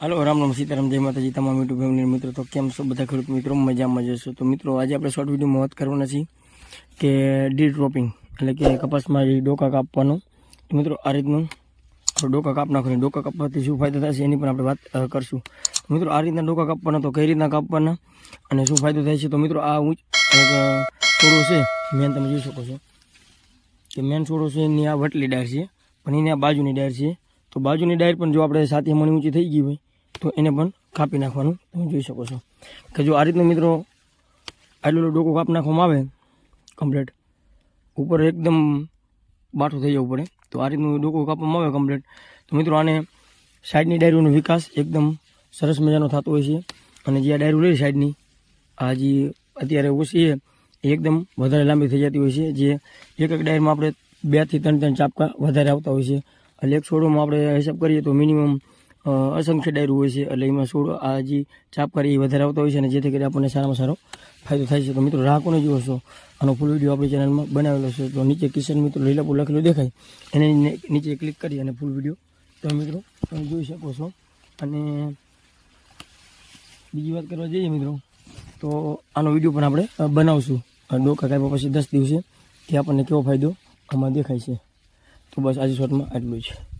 હાલો, રામ રામ સીતારામ, જય માતાજી, તમામ યુટ્યુબ ફેમિલી મિત્રો. તો કેમ છો બધા ખેડૂત મિત્રો? મજામાં જશો તો મિત્રો, આજે આપણે શોર્ટ વિડીયોમાં વાત કરવાના છીએ કે ડી ડ્રોપિંગ એટલે કે કપાસમાં ડોકા કાપવાનું. મિત્રો, આ રીતનું ડોકા કાપ નાખવાની ડોકા કાપવાથી શું ફાયદો થશે એની પણ આપણે વાત કરશું. મિત્રો, આ રીતના ડોકા કાપવાના તો કઈ રીતના કાપવાના અને શું ફાયદો થાય છે? તો મિત્રો, આ ઊંચ છોડો છે મેન તમે જોઈ શકો છો. કે મેન છોડો છે, એની આ વટલી ડાયર છે, પણ એની આ બાજુની ડાયર છે. તો બાજુની ડાયર પણ જો આપણે સાથી મણી ઊંચી થઈ ગઈ હોય તો એને પણ કાપી નાખવાનું તમે જોઈ શકો છો. કે જો આ રીતનું મિત્રો આટલું ડોકો કાપ નાખવામાં આવે કમ્પ્લેટ ઉપર એકદમ બાઠું થઈ જવું પડે. તો આ રીતનું ડોકો કાપવામાં આવે કમ્પ્લેટ તો મિત્રો આને સાઈડની ડાયરીઓનો વિકાસ એકદમ સરસ મજાનો થતો હોય છે. અને જે આ ડાયરું લે સાઈડની, આ જે અત્યારે ઓછી એ એકદમ વધારે લાંબી થઈ જતી હોય છે. જે એક એક ડાયરમાં આપણે બેથી ત્રણ ત્રણ ચાપકા વધારે આવતા હોય છે. એટલે એક છોડોમાં આપણે હિસાબ કરીએ તો મિનિમમ અસંખ્ય ડાયરું હોય છે. એટલે એમાં છોડ આ જે ચાપ કરી એ વધારે આવતા હોય છે અને જેથી કરી આપણને સારામાં સારો ફાયદો થાય છે. તો મિત્રો, રાહકોને જુઓ છો. આનો ફૂલ વીડિયો આપણી ચેનલમાં બનાવેલો છે. તો નીચે કિશન મિત્રો લીલાપુર લખેલું દેખાય. એને નીચે ક્લિક કરી અને ફૂલ વીડિયો તમે મિત્રો, તમે જોઈ શકો છો. અને બીજી વાત કરવા જઈએ મિત્રો, તો આનો વીડિયો પણ આપણે બનાવશું. ડોકા કાપ્યા પછી દસ દિવસે કે આપણને કેવો ફાયદો આમાં દેખાય છે. તો બસ આજે શોર્ટમાં આટલું જ.